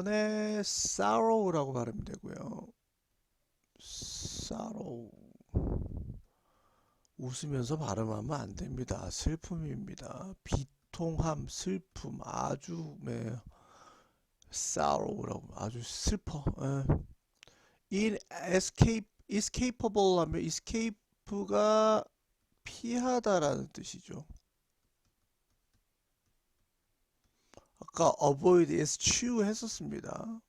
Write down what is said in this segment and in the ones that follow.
4번에 sorrow라고 발음이 되고요. sorrow. 웃으면서 발음하면 안 됩니다. 슬픔입니다. 비통함, 슬픔, 아주 네. sorrow라고 아주 슬퍼. 예. in escape, escapable 하면 escape가 피하다라는 뜻이죠. 아까 avoid, eschew 했었습니다.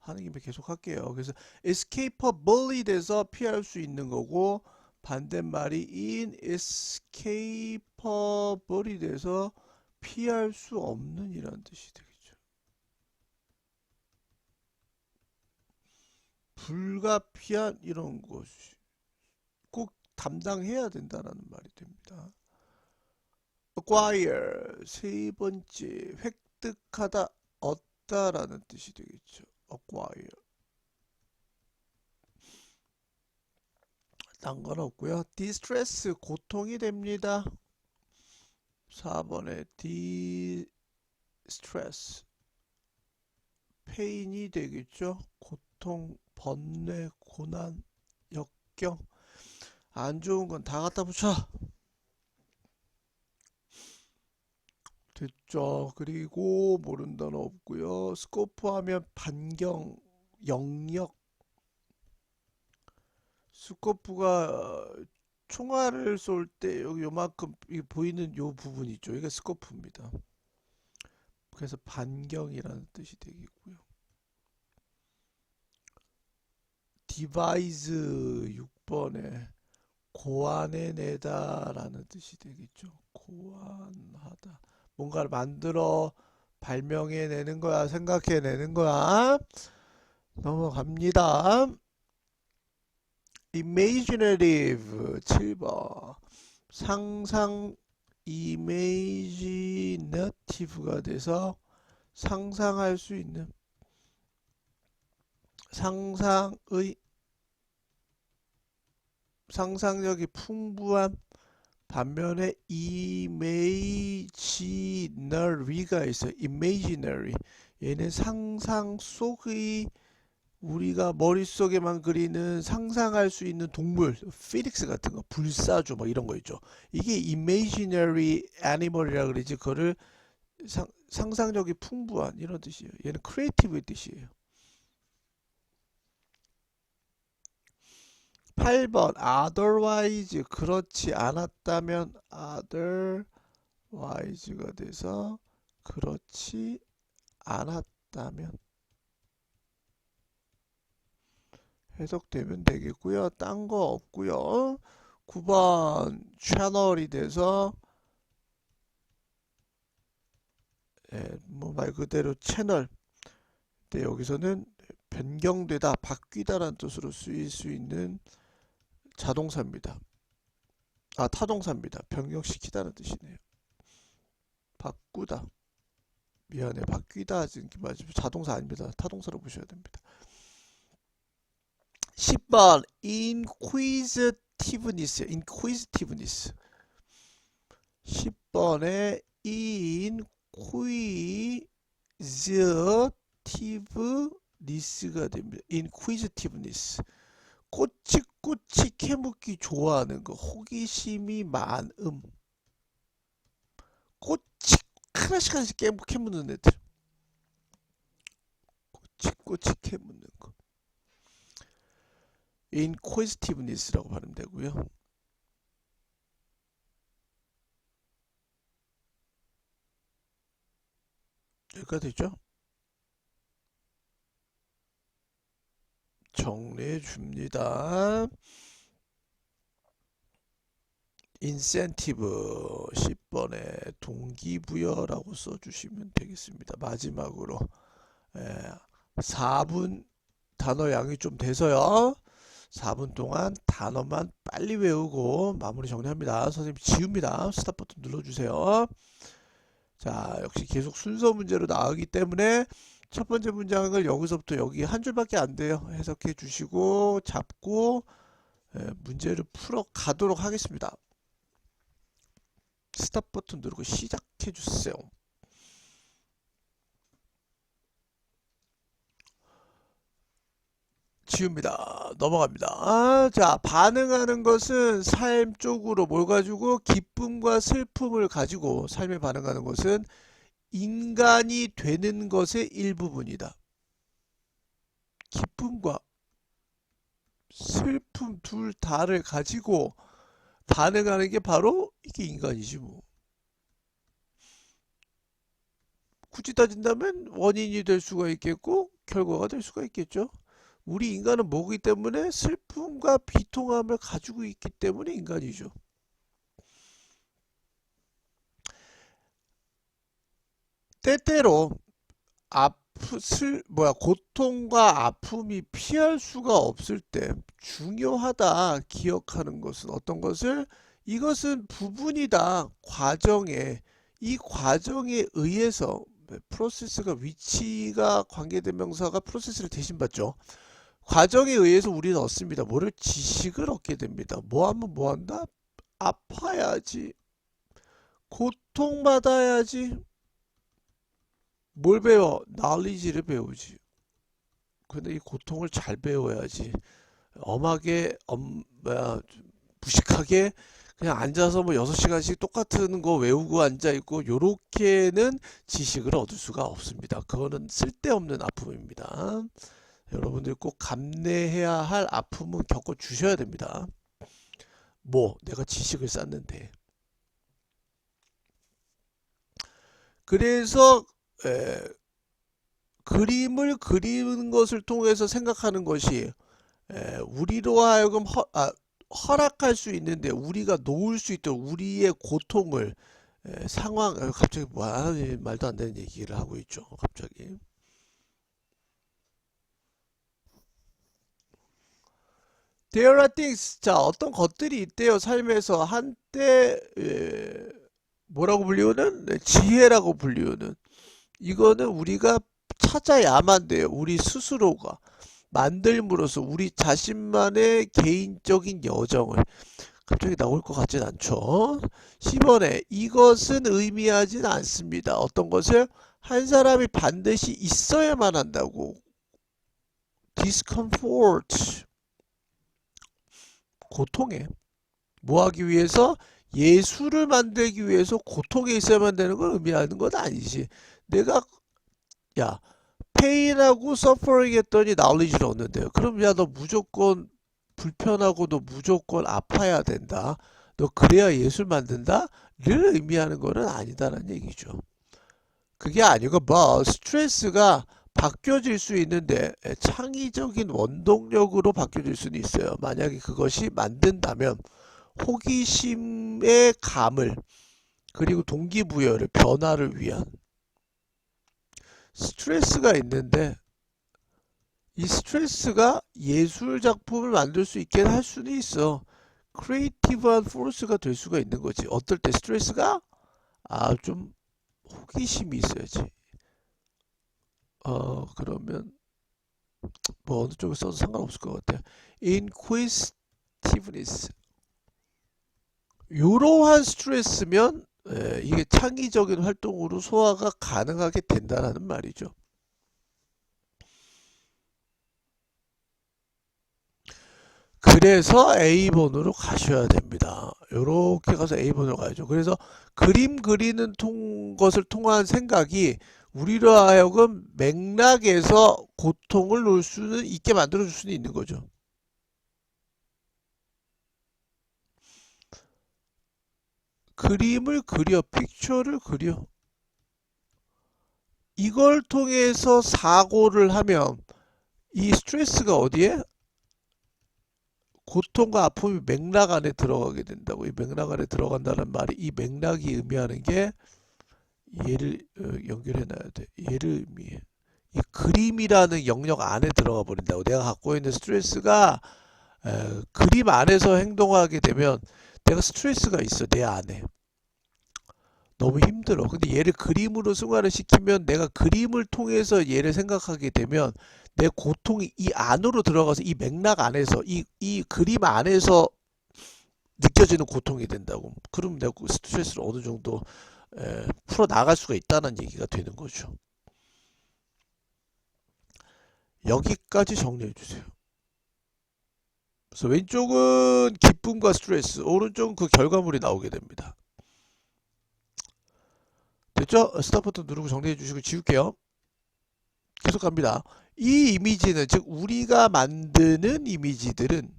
하는 김에 계속 할게요. 그래서 escapable이 돼서 피할 수 있는 거고 반대말이 inescapable이 돼서 피할 수 없는 이라는 뜻이 되겠죠. 불가피한 이런 것이 꼭 담당해야 된다라는 말이 됩니다. Acquire 세 번째 획득하다 얻다라는 뜻이 되겠죠. acquire 딴 건 없고요. distress 고통이 됩니다. 4번에 distress 페인이 되겠죠. 고통, 번뇌, 고난, 역경 안 좋은 건 다 갖다 붙여. 됐죠. 그리고 단어 없고요. 스코프 하면 반경, 영역. 스코프가 총알을 쏠 때 여기 요만큼 이 보이는 요 부분 있죠. 이게 스코프입니다. 그래서 반경이라는 뜻이 되겠고요. 디바이즈 6번에 고안해 내다라는 뜻이 되겠죠. 고안하다. 뭔가를 만들어 발명해내는 거야, 생각해내는 거야. 넘어갑니다. imaginative 7번 상상 imaginative가 돼서 상상할 수 있는 상상의 상상력이 풍부한 반면에 imaginary가 있어 imaginary 얘는 상상 속의 우리가 머릿속에만 그리는 상상할 수 있는 동물, 피닉스 같은 거, 불사조 뭐 이런 거 있죠. 이게 imaginary animal이라 그러지. 그거를 상, 상상력이 풍부한 이런 뜻이에요. 얘는 creative의 뜻이에요. 8번 otherwise 그렇지 않았다면 otherwise가 돼서 그렇지 않았다면 해석되면 되겠고요. 딴 거 없고요. 9번 채널이 돼서 예, 뭐말 그대로 채널. 근데 여기서는 변경되다, 바뀌다라는 뜻으로 쓰일 수 있는 자동사입니다. 아, 타동사입니다. 변경시키다는 뜻이네요. 바꾸다. 미안해. 바뀌다. 맞으면 자동사 아닙니다. 타동사로 보셔야 됩니다. 10번 inquisitiveness inquisitiveness 10번에 inquisitiveness가 됩니다. inquisitiveness 꼬치꼬치 캐묻기 좋아하는 거 호기심이 많음 꼬치 하나씩 하나씩 깨- 캐묻는 애들 꼬치꼬치 캐묻는 거 inquisitiveness라고 발음되고요. 여기까지 됐죠? 정리해 줍니다. 인센티브 10번에 동기부여라고 써주시면 되겠습니다. 마지막으로 예, 4분 단어 양이 좀 돼서요. 4분 동안 단어만 빨리 외우고 마무리 정리합니다. 선생님 지웁니다. 스탑 버튼 눌러주세요. 자, 역시 계속 순서 문제로 나오기 때문에 첫 번째 문장을 여기서부터 여기 한 줄밖에 안 돼요. 해석해 주시고 잡고 예, 문제를 풀어 가도록 하겠습니다. 스탑 버튼 누르고 시작해 주세요. 지웁니다. 넘어갑니다. 아, 자, 반응하는 것은 삶 쪽으로 뭘 가지고 기쁨과 슬픔을 가지고 삶에 반응하는 것은 인간이 되는 것의 일부분이다. 기쁨과 슬픔 둘 다를 가지고 반응하는 게 바로 이게 인간이지 뭐. 굳이 따진다면 원인이 될 수가 있겠고 결과가 될 수가 있겠죠. 우리 인간은 뭐기 때문에 슬픔과 비통함을 가지고 있기 때문에 인간이죠. 때때로 아프 슬 뭐야 고통과 아픔이 피할 수가 없을 때 중요하다 기억하는 것은 어떤 것을 이것은 부분이다 과정에 이 과정에 의해서 프로세스가 위치가 관계된 명사가 프로세스를 대신 받죠. 과정에 의해서 우리는 얻습니다. 뭐를 지식을 얻게 됩니다. 뭐 하면 뭐 한다? 아파야지. 고통받아야지. 뭘 배워? knowledge를 배우지. 근데 이 고통을 잘 배워야지. 엄하게, 엄, 뭐야, 무식하게 그냥 앉아서 뭐 6시간씩 똑같은 거 외우고 앉아있고, 요렇게는 지식을 얻을 수가 없습니다. 그거는 쓸데없는 아픔입니다. 여러분들 꼭 감내해야 할 아픔은 겪어 주셔야 됩니다. 뭐, 내가 지식을 쌓는데. 그래서 에, 그림을 그리는 것을 통해서 생각하는 것이 에, 우리로 하여금 허, 아, 허락할 수 있는데 우리가 놓을 수 있도록 우리의 고통을 에, 상황 아, 갑자기 뭐 아, 말도 안 되는 얘기를 하고 있죠. 갑자기. There are things. 자, 어떤 것들이 있대요. 삶에서 한때 에, 뭐라고 불리우는 네, 지혜라고 불리우는 이거는 우리가 찾아야만 돼요. 우리 스스로가 만들므로써 우리 자신만의 개인적인 여정을 갑자기 나올 것 같진 않죠. 10번에 이것은 의미하진 않습니다. 어떤 것을 한 사람이 반드시 있어야만 한다고. discomfort 고통에 뭐 하기 위해서 예술을 만들기 위해서 고통에 있어야만 되는 걸 의미하는 건 아니지. 내가 야 페인하고 서퍼링 했더니 나올리지를 얻는데요. 그럼 야 너 무조건 불편하고 너 무조건 아파야 된다. 너 그래야 예술 만든다? 를 의미하는 거는 아니다라는 얘기죠. 그게 아니고 뭐 스트레스가 바뀌어질 수 있는데 창의적인 원동력으로 바뀌어질 수는 있어요. 만약에 그것이 만든다면 호기심의 감을 그리고 동기부여를 변화를 위한 스트레스가 있는데 이 스트레스가 예술 작품을 만들 수 있게 할 수는 있어. 크리에이티브한 포스가 될 수가 있는 거지. 어떨 때 스트레스가 아 좀 호기심이 있어야지. 어 그러면 뭐 어느 쪽에 써도 상관없을 것 같아. inquisitiveness 이러한 스트레스면 에, 이게 창의적인 활동으로 소화가 가능하게 된다는 말이죠. 그래서 A번으로 가셔야 됩니다. 이렇게 가서 A번으로 가야죠. 그래서 그림 그리는 통, 것을 통한 생각이 우리로 하여금 맥락에서 고통을 놓을 수는 있게 만들어 줄 수는 있는 거죠. 그림을 그려, 픽처를 그려. 이걸 통해서 사고를 하면 이 스트레스가 어디에? 고통과 아픔이 맥락 안에 들어가게 된다고. 이 맥락 안에 들어간다는 말이 이 맥락이 의미하는 게 얘를 어, 연결해 놔야 돼. 얘를 의미해. 이 그림이라는 영역 안에 들어가 버린다고. 내가 갖고 있는 스트레스가 에, 그림 안에서 행동하게 되면 내가 스트레스가 있어 내 안에. 너무 힘들어. 근데 얘를 그림으로 승화를 시키면 내가 그림을 통해서 얘를 생각하게 되면 내 고통이 이 안으로 들어가서 이 맥락 안에서 이, 이 그림 안에서 느껴지는 고통이 된다고. 그럼 내가 그 스트레스를 어느 정도 에, 풀어 나갈 수가 있다는 얘기가 되는 거죠. 여기까지 정리해 주세요. 그래서 왼쪽은 기쁨과 스트레스, 오른쪽은 그 결과물이 나오게 됩니다. 됐죠? 스탑 버튼 누르고 정리해 주시고 지울게요. 계속 갑니다. 이 이미지는 즉 우리가 만드는 이미지들은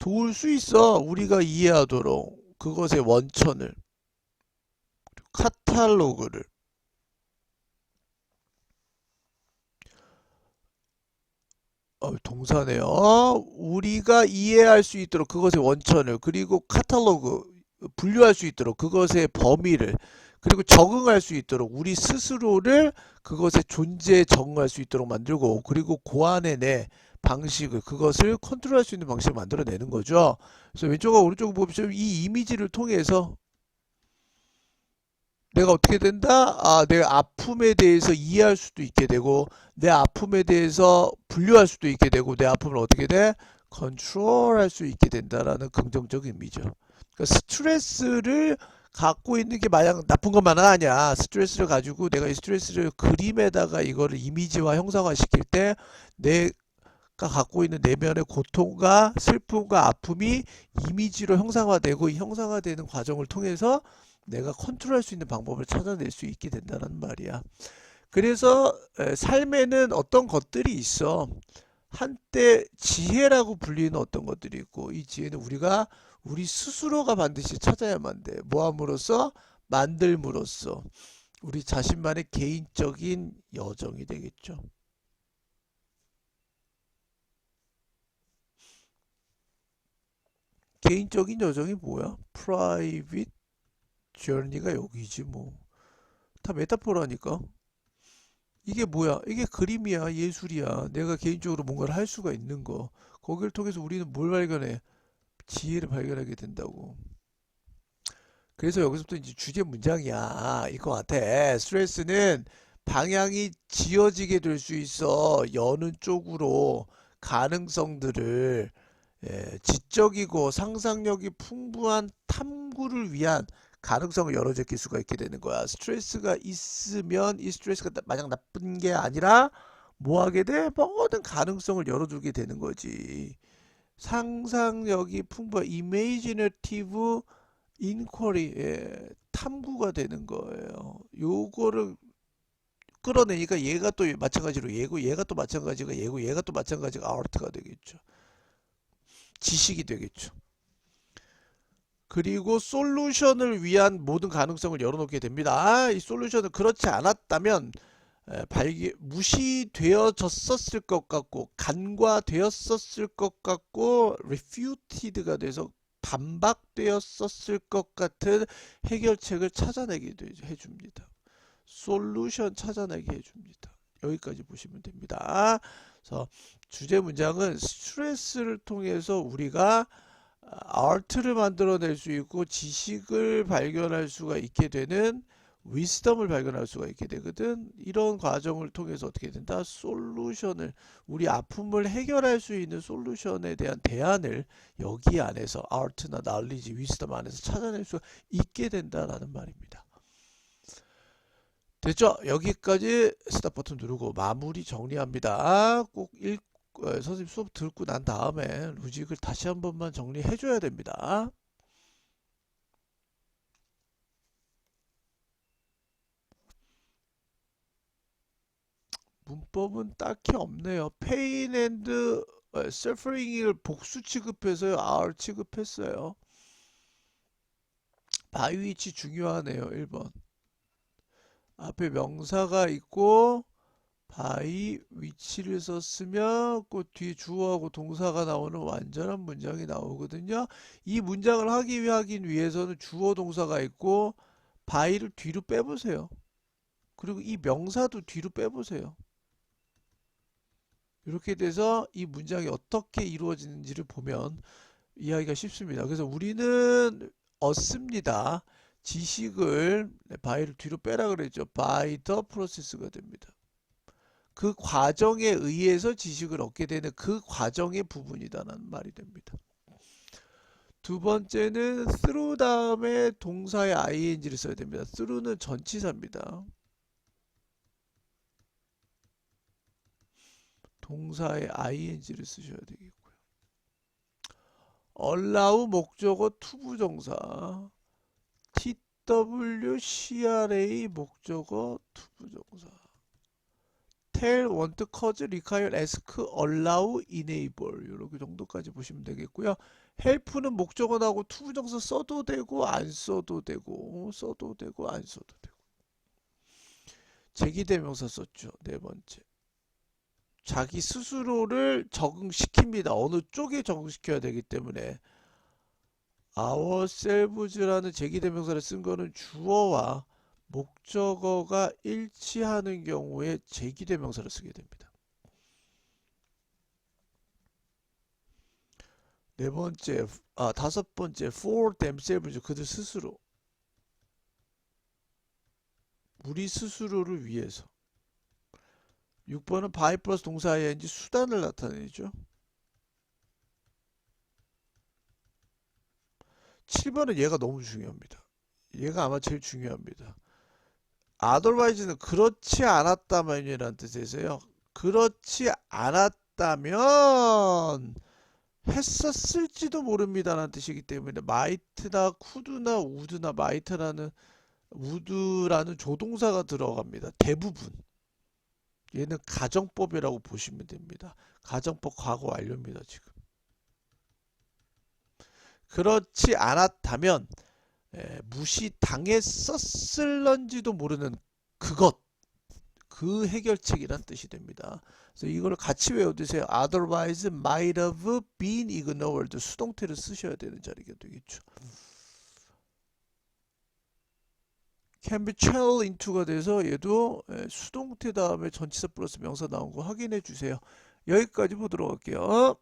도울 수 있어. 우리가 이해하도록 그것의 원천을 카탈로그를 어, 동사네요. 우리가 이해할 수 있도록 그것의 원천을 그리고 카탈로그 분류할 수 있도록 그것의 범위를 그리고 적응할 수 있도록 우리 스스로를 그것의 존재에 적응할 수 있도록 만들고 그리고 고안의 내 방식을 그것을 컨트롤할 수 있는 방식을 만들어내는 거죠. 그래서 왼쪽과 오른쪽 보시면 이 이미지를 통해서 내가 어떻게 된다? 아, 내 아픔에 대해서 이해할 수도 있게 되고 내 아픔에 대해서 분류할 수도 있게 되고 내 아픔을 어떻게 돼? 컨트롤할 수 있게 된다라는 긍정적인 의미죠. 그러니까 스트레스를 갖고 있는 게 마냥 나쁜 것만은 아니야. 스트레스를 가지고 내가 이 스트레스를 그림에다가 이거를 이미지화 형상화 시킬 때 내가 갖고 있는 내면의 고통과 슬픔과 아픔이 이미지로 형상화되고 이 형상화되는 과정을 통해서 내가 컨트롤할 수 있는 방법을 찾아낼 수 있게 된다는 말이야. 그래서 에, 삶에는 어떤 것들이 있어. 한때 지혜라고 불리는 어떤 것들이 있고 이 지혜는 우리가 우리 스스로가 반드시 찾아야만 돼. 뭐함으로써 만들므로써 우리 자신만의 개인적인 여정이 되겠죠. 개인적인 여정이 뭐야? 프라이빗 journey가 여기지 뭐. 다 메타포라니까. 이게 뭐야? 이게 그림이야, 예술이야. 내가 개인적으로 뭔가를 할 수가 있는 거. 거기를 통해서 우리는 뭘 발견해? 지혜를 발견하게 된다고. 그래서 여기서부터 이제 주제 문장이야. 이거 같아. 스트레스는 방향이 지어지게 될 수 있어. 여는 쪽으로 가능성들을 예, 지적이고 상상력이 풍부한 탐구를 위한 가능성을 열어 제낄 수가 있게 되는 거야. 스트레스가 있으면 이 스트레스가 나- 마냥 나쁜 게 아니라 뭐 하게 돼? 모든 가능성을 열어두게 되는 거지. 상상력이 풍부한 imaginative inquiry 예, 탐구가 되는 거예요. 요거를 끌어내니까 얘가 또 마찬가지로 얘고 얘가 또 마찬가지가 얘고 얘가 또 마찬가지가 아르트가 되겠죠. 지식이 되겠죠. 그리고 솔루션을 위한 모든 가능성을 열어놓게 됩니다. 이 솔루션은 그렇지 않았다면 에, 발기 무시되어졌었을 것 같고 간과되었었을 것 같고 refuted가 돼서 반박되었었을 것 같은 해결책을 찾아내게 되- 해줍니다. 솔루션 찾아내게 해줍니다. 여기까지 보시면 됩니다. 그래서 주제 문장은 스트레스를 통해서 우리가 아트를 만들어낼 수 있고 지식을 발견할 수가 있게 되는 위스덤을 발견할 수가 있게 되거든. 이런 과정을 통해서 어떻게 된다? 솔루션을 우리 아픔을 해결할 수 있는 솔루션에 대한 대안을 여기 안에서 아트나 날리지 위스덤 안에서 찾아낼 수 있게 된다라는 말입니다. 됐죠? 여기까지 스탑 버튼 누르고 마무리 정리합니다. 꼭 읽, 어, 선생님 수업 듣고 난 다음에 로직을 다시 한 번만 정리해 줘야 됩니다. 문법은 딱히 없네요. pain and 어, suffering을 복수 취급해서요. R 취급했어요. 바위 위치 중요하네요. 1번. 앞에 명사가 있고 바이 위치를 썼으면 그 뒤에 주어하고 동사가 나오는 완전한 문장이 나오거든요. 이 문장을 하기 하기 위해서는 주어 동사가 있고 바이를 뒤로 빼보세요. 그리고 이 명사도 뒤로 빼보세요. 이렇게 돼서 이 문장이 어떻게 이루어지는지를 보면 이해하기가 쉽습니다. 그래서 우리는 얻습니다. 지식을 네, 바이를 뒤로 빼라 그랬죠. by the process가 됩니다. 그 과정에 의해서 지식을 얻게 되는 그 과정의 부분이다라는 말이 됩니다. 두 번째는 through 다음에 동사의 ing를 써야 됩니다. through는 전치사입니다. 동사의 ing를 쓰셔야 되겠고요. allow 목적어 투부정사 TWCRA 목적어 투부정사 tell, want, cause, require, ask, allow, enable 이렇게 정도까지 보시면 되겠고요. help는 목적어 나오고 투부정사 써도 되고 안 써도 되고 써도 되고 안 써도 되고 제기대명사 썼죠. 네 번째. 자기 스스로를 적응시킵니다. 어느 쪽에 적응시켜야 되기 때문에 ourselves라는 제기대명사를 쓴 거는 주어와 목적어가 일치하는 경우에 제기대명사를 쓰게 됩니다. 네 번째, 아 다섯 번째, for themselves 그들 스스로 우리 스스로를 위해서 6번은 by 플러스 동사 ing 수단을 나타내죠. 7번은 얘가 너무 중요합니다. 얘가 아마 제일 중요합니다. Otherwise는 그렇지 않았다면 이라는 뜻에서요. 그렇지 않았다면 했었을지도 모릅니다라는 뜻이기 때문에 might나 could나 would나 might라는 would라는 조동사가 들어갑니다. 대부분. 얘는 가정법이라고 보시면 됩니다. 가정법 과거 완료입니다, 지금. 그렇지 않았다면 에, 무시당했었을런지도 모르는 그것 그 해결책이란 뜻이 됩니다. 그래서 이걸 같이 외워두세요. Otherwise might have been ignored 수동태를 쓰셔야 되는 자리가 되겠죠. can be channeled into가 돼서 얘도 에, 수동태 다음에 전치사 플러스 명사 나온 거 확인해 주세요. 여기까지 보도록 할게요.